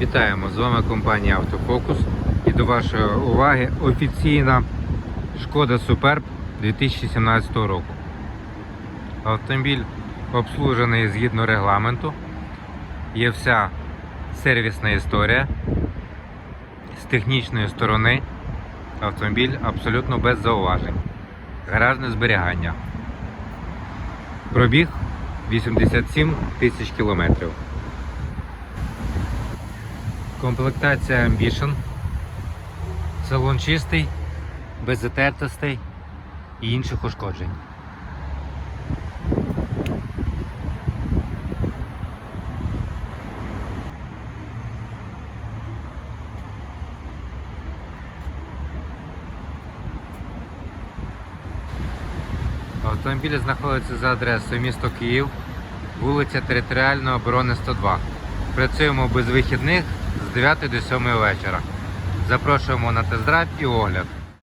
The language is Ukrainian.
Вітаємо! З вами компанія Автофокус і до вашої уваги офіційна Шкода Superb 2017 року. Автомобіль обслужений згідно регламенту. Є вся сервісна історія. З технічної сторони автомобіль абсолютно без зауважень. Гаражне зберігання. Пробіг 87 тисяч кілометрів. Комплектація Ambition. Салон чистий, без затертостей і інших ушкоджень. Автомобіль знаходиться за адресою місто Київ, вулиця Територіальної оборони 102. Працюємо без вихідних з 9 до 7 вечора. Запрошуємо на тест-драйв і огляд.